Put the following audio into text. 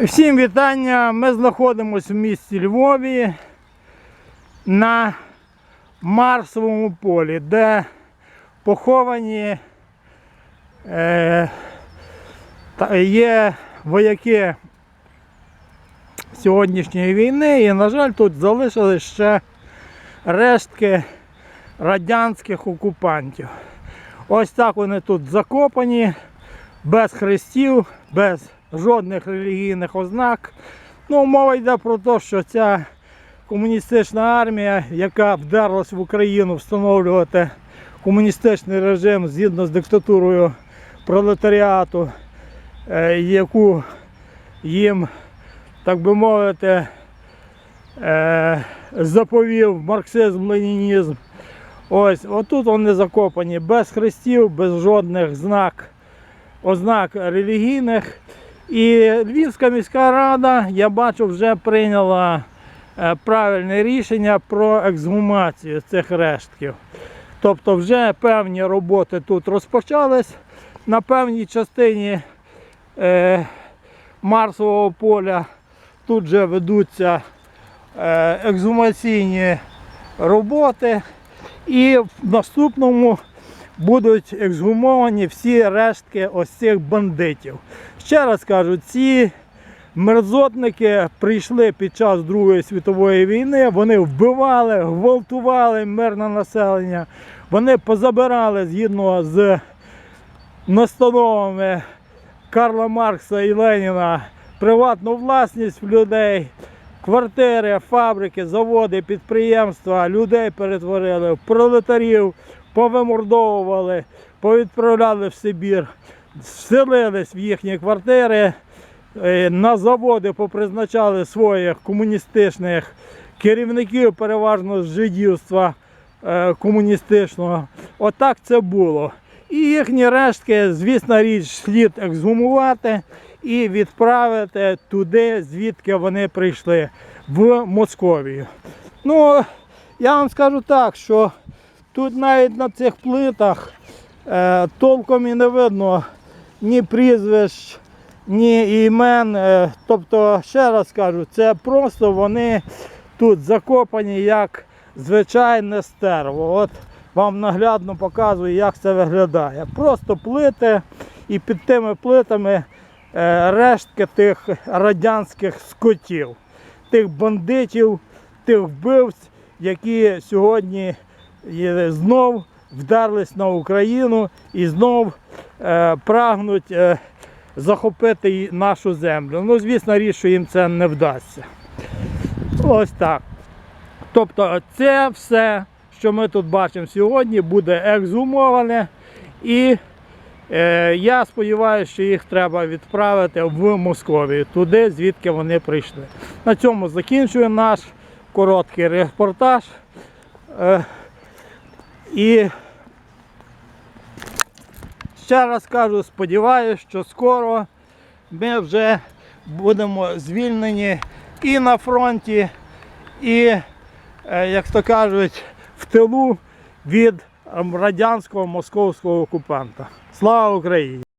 Всім вітання. Ми знаходимося в місті Львові на Марсовому полі, де поховані е, є вояки сьогоднішньої війни і, на жаль, тут залишили ще рештки радянських окупантів. Ось так вони тут закопані, без хрестів, без жодних релігійних ознак. Ну, мова йде про те, що ця комуністична армія, яка вдерлась в Україну встановлювати комуністичний режим згідно з диктатурою пролетаріату, е, яку їм, так би мовити, е, заповів марксизм-ленінізм. Ось, отут вони закопані без хрестів, без жодних знак, ознак релігійних. І Львівська міська рада, я бачу, вже прийняла е, правильне рішення про ексгумацію цих рештків. Тобто вже певні роботи тут розпочались. На певній частині е, Марсового поля тут вже ведуться е, ексгумаційні роботи. І в наступному будуть ексгумовані всі рештки ось цих бандитів. Ще раз кажу, ці мерзотники прийшли під час Другої світової війни, вони вбивали, гвалтували мирне населення, вони позабирали згідно з настановами Карла Маркса і Леніна приватну власність в людей. Квартири, фабрики, заводи, підприємства, людей перетворили в пролетарів, повимордовували, повідправляли в Сибір, вселились в їхні квартири, е, на заводи попризначали своїх комуністичних керівників, переважно з жидівства е, комуністичного. Отак це було. І їхні рештки, звісно річ, слід ексгумувати і відправити туди, звідки вони прийшли, в Московію. Ну, я вам скажу так, що тут навіть на цих плитах е, толком і не видно ні прізвищ, ні імен. Е, тобто, ще раз скажу, це просто вони тут закопані як звичайне стерво. От вам наглядно показую, як це виглядає. Просто плити і під тими плитами е, рештки тих радянських скотів, тих бандитів, тих вбивць, які сьогодні є- знов вдерлись на Україну і знов е, прагнуть е, захопити нашу землю. Ну, звісно, річ, що їм це не вдасться. Ось так. Тобто це все, що ми тут бачимо сьогодні, буде ексгумоване. І е, я сподіваюся, що їх треба відправити в Московію, туди, звідки вони прийшли. На цьому закінчую наш короткий репортаж. Е, і ще раз кажу, сподіваюся, що скоро ми вже будемо звільнені і на фронті, і, е, як то кажуть, в тилу від радянського московського окупанта. Слава Україні!